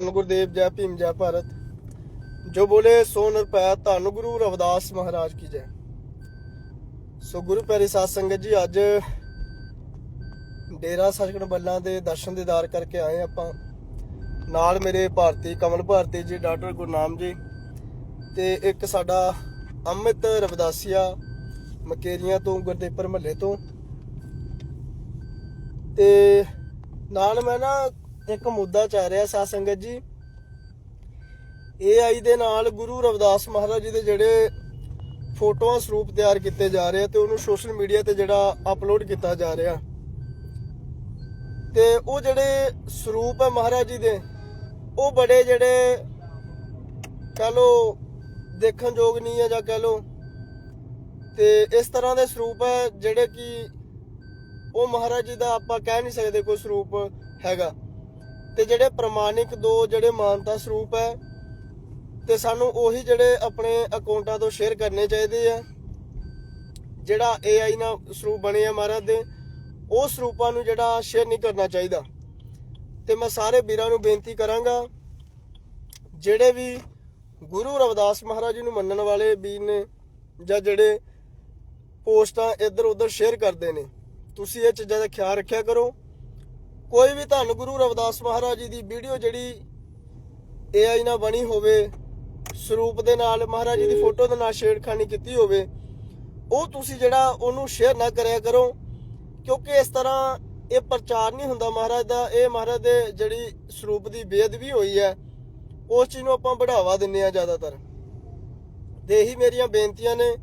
ਗੁਰਦੇਵ ਜੈ ਭੀਮ ਜੈ ਭਾਰਤ। ਜੋ ਬੋਲੇ ਸੋ ਨਿਰਭੈ ਧੰਨ ਗੁਰੂ ਰਵਿਦਾਸ ਮਹਾਰਾਜ ਕੀ ਜੈ। ਸੋ ਗੁਰੂ ਪਿਆਰੀ ਸਾਧ ਸੰਗਤ ਜੀ, ਅੱਜ ਡੇਰਾ ਸਚਖੰਡ ਬੱਲਾਂ ਦੇ ਦਰਸ਼ਨ ਦੀਦਾਰ ਕਰਕੇ ਆਏ ਆਪਾਂ। ਨਾਲ ਮੇਰੇ ਭਾਰਤੀ, ਕਮਲ ਭਾਰਤੀ ਜੀ, ਡਾਕਟਰ ਗੁਰਨਾਮ ਜੀ ਤੇ ਇੱਕ ਸਾਡਾ ਅਮਿਤ ਰਵਿਦਾਸੀਆ ਮਕੇਰੀਆਂ ਤੋਂ, ਗੁਰਦੇਵਪੁਰ ਮਹੱਲੇ ਤੋਂ। ਤੇ ਨਾਲ ਮੈਂ ਨਾ ਇੱਕ ਮੁੱਦਾ ਚੱਲ ਰਿਹਾ ਸਾਧ ਸੰਗਤ ਜੀ। AI ਦੇ ਨਾਲ ਗੁਰੂ ਰਵਿਦਾਸ ਮਹਾਰਾਜ ਜੀ ਦੇ ਜਿਹੜੇ ਫੋਟੋਆਂ ਸਰੂਪ ਤਿਆਰ ਕੀਤੇ ਜਾ ਰਹੇ ਆ ਤੇ ਉਹਨੂੰ ਸੋਸ਼ਲ ਮੀਡੀਆ ਤੇ ਜਿਹੜਾ ਅਪਲੋਡ ਕੀਤਾ ਜਾ ਰਿਹਾ। ਤੇ ਉਹ ਜਿਹੜੇ ਸਰੂਪ ਹੈ ਮਹਾਰਾਜ ਜੀ ਦੇ, ਉਹ ਬੜੇ ਜਿਹੜੇ ਕਹ ਲੋ ਦੇਖਣ ਯੋਗ ਨਹੀਂ ਹੈ ਜਾਂ ਕਹ ਲੋ ਤੇ ਇਸ ਤਰ੍ਹਾਂ ਦੇ ਸਰੂਪ ਹੈ ਜਿਹੜੇ ਕਿ ਉਹ ਮਹਾਰਾਜ ਜੀ ਦਾ ਆਪਾਂ ਕਹਿ ਨਹੀਂ ਸਕਦੇ ਕੋਈ ਸਰੂਪ ਹੈਗਾ। ਤੇ ਜਿਹੜੇ ਪ੍ਰਮਾਣਿਕ ਦੋ ਜਿਹੜੇ ਮਾਨਤਾ ਸਰੂਪ ਹੈ ਤੇ ਸਾਨੂੰ ਉਹੀ ਜਿਹੜੇ ਆਪਣੇ ਅਕਾਊਂਟਾਂ ਤੋਂ ਸ਼ੇਅਰ ਕਰਨੇ ਚਾਹੀਦੇ ਆ। ਜਿਹੜਾ AI ਨਾਲ ਸਰੂਪ ਬਣੇ ਆ ਮਹਾਰਾਜ ਦੇ, ਉਹ ਸਰੂਪਾਂ ਨੂੰ ਜਿਹੜਾ ਸ਼ੇਅਰ ਨਹੀਂ ਕਰਨਾ ਚਾਹੀਦਾ। ਤੇ ਮੈਂ ਸਾਰੇ ਵੀਰਾਂ ਨੂੰ ਬੇਨਤੀ ਕਰਾਂਗਾ, ਜਿਹੜੇ ਵੀ ਗੁਰੂ ਰਵਿਦਾਸ ਮਹਾਰਾਜ ਜੀ ਨੂੰ ਮੰਨਣ ਵਾਲੇ ਵੀਰ ਨੇ ਜਾਂ ਜਿਹੜੇ ਪੋਸਟਾਂ ਇੱਧਰ ਉੱਧਰ ਸ਼ੇਅਰ ਕਰਦੇ ਨੇ, ਤੁਸੀਂ ਇਹ ਚੀਜ਼ਾਂ ਦਾ ਖਿਆਲ ਰੱਖਿਆ ਕਰੋ। ਕੋਈ ਵੀ ਧੰਨ ਗੁਰੂ ਰਵਿਦਾਸ ਮਹਾਰਾਜ ਜੀ ਦੀ ਵੀਡੀਓ ਜਿਹੜੀ AI ਨਾਲ ਬਣੀ ਹੋਵੇ, ਸਰੂਪ ਦੇ ਨਾਲ ਮਹਾਰਾਜ ਜੀ ਦੀ ਫੋਟੋ ਦੇ ਨਾਲ ਛੇੜਖਾਨੀ ਕੀਤੀ ਹੋਵੇ, ਉਹ ਤੁਸੀਂ ਜਿਹੜਾ ਉਹਨੂੰ ਸ਼ੇਅਰ ਨਾ ਕਰਿਆ ਕਰੋ, ਕਿਉਂਕਿ ਇਸ ਤਰ੍ਹਾਂ ਇਹ ਪ੍ਰਚਾਰ ਨਹੀਂ ਹੁੰਦਾ ਮਹਾਰਾਜ ਦਾ, ਇਹ ਮਹਾਰਾਜ ਦੇ ਜਿਹੜੀ ਸਰੂਪ ਦੀ ਬੇਅਦਬੀ ਹੋਈ ਹੈ, ਉਸ ਚੀਜ਼ ਨੂੰ ਆਪਾਂ ਬੜਾਵਾ ਦਿੰਨੇ ਆ ਜ਼ਿਆਦਾਤਰ। ਤੇ ਇਹੀ ਮੇਰੀਆਂ ਬੇਨਤੀਆਂ ਨੇ,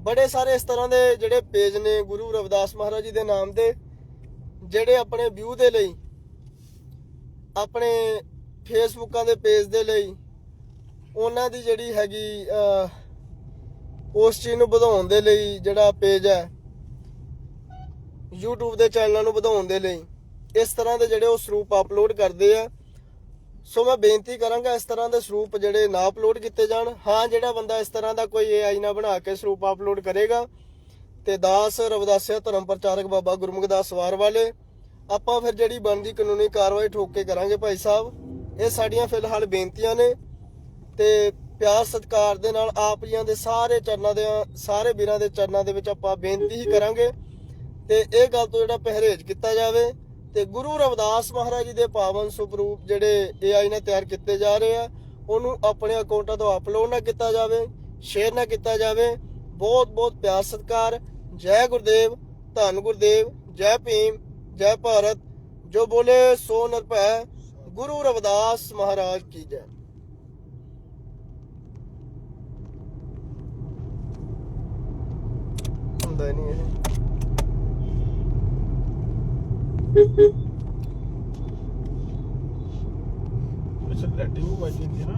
ਬੜੇ ਸਾਰੇ ਇਸ ਤਰ੍ਹਾਂ ਦੇ ਜਿਹੜੇ ਪੇਜ ਨੇ ਗੁਰੂ ਰਵਿਦਾਸ ਮਹਾਰਾਜ ਜੀ ਦੇ ਨਾਮ ਦੇ ਜਿਹੜੇ ਆਪਣੇ ਵਿਊ ਦੇ ਲਈ, ਆਪਣੇ ਫੇਸਬੁੱਕਾਂ ਦੇ ਪੇਜ ਦੇ ਲਈ, ਉਹਨਾਂ ਦੀ ਜਿਹੜੀ ਹੈਗੀ ਉਸ ਚੀਜ਼ ਨੂੰ ਵਧਾਉਣ ਦੇ ਲਈ ਜਿਹੜਾ ਪੇਜ ਹੈ, YouTube ਦੇ ਚੈਨਲਾਂ ਨੂੰ ਵਧਾਉਣ ਦੇ ਲਈ, ਇਸ ਤਰ੍ਹਾਂ ਦੇ ਜਿਹੜੇ ਉਹ ਸਰੂਪ ਅਪਲੋਡ ਕਰਦੇ ਆ। ਸੋ ਮੈਂ ਬੇਨਤੀ ਕਰਾਂਗਾ ਇਸ ਤਰ੍ਹਾਂ ਦੇ ਸਰੂਪ ਜਿਹੜੇ ਨਾ ਅਪਲੋਡ ਕੀਤੇ ਜਾਣ। ਹਾਂ, ਜਿਹੜਾ ਬੰਦਾ ਇਸ ਤਰ੍ਹਾਂ ਦਾ ਕੋਈ AI ਨਾ ਬਣਾ ਕੇ ਸਰੂਪ ਅਪਲੋਡ ਕਰੇਗਾ ਤੇ ਦਾਸ ਰਵਿਦਾਸਿਆ ਧਰਮ ਪ੍ਰਚਾਰਕ ਬਾਬਾ ਗੁਰਮੁਖ ਦਾਸ ਸਵਾਰ ਵਾਲੇ, ਆਪਾਂ ਫਿਰ ਜਿਹੜੀ ਬਣਦੀ ਕਾਨੂੰਨੀ ਕਾਰਵਾਈ ਠੋਕ ਕੇ ਕਰਾਂਗੇ ਭਾਈ ਸਾਹਿਬ। ਇਹ ਸਾਡੀਆਂ ਫਿਲਹਾਲ ਬੇਨਤੀਆਂ ਨੇ ਤੇ ਪਿਆਰ ਸਤਿਕਾਰ ਦੇ ਨਾਲ ਆਪ ਜੀਆਂ ਦੇ ਸਾਰੇ ਚਰਨਾਂ ਦੇ, ਸਾਰੇ ਵੀਰਾਂ ਦੇ ਚਰਨਾਂ ਦੇ ਵਿੱਚ ਆਪਾਂ ਬੇਨਤੀ ਹੀ ਕਰਾਂਗੇ। ਤੇ ਇਹ ਗੱਲ ਤੋਂ ਜਿਹੜਾ ਪਹਿਰੇਜ ਕੀਤਾ ਜਾਵੇ ਤੇ ਗੁਰੂ ਰਵਿਦਾਸ ਮਹਾਰਾਜ ਜੀ ਦੇ ਪਾਵਨ ਸੁਪਰੂਪ ਜਿਹੜੇ AI ਨਾਲ ਤਿਆਰ ਕੀਤੇ ਜਾ ਰਹੇ ਆ, ਉਹਨੂੰ ਆਪਣੇ ਅਕਾਊਂਟਾਂ ਤੋਂ ਅਪਲੋਡ ਨਾ ਕੀਤਾ ਜਾਵੇ ਸ਼ੇਅਰ ਨਾ ਕੀਤਾ ਜਾਵੇ। ਬਹੁਤ ਬਹੁਤ ਪਿਆਰ ਸਤਿਕਾਰ ਜੈ ਗੁਰਦੇਵ, ਧੰਨ ਗੁਰਦੇਵ, ਜੈ ਭੀਮ, ਜੈ ਭਾਰਤ, ਜੋ ਬੋਲੇ ਸੋ ਨਿਰਭੈ ਗੁਰੂ ਰਵਿਦਾਸ ਮਹਾਰਾਜ ਕੀ ਜੈ। ਹੁੰਦਾ ਨਹੀਂ ਇਹ। ਅੱਛਾ ਲੈਟਿੰਗ ਵੀ ਵੱਜ ਨਾ।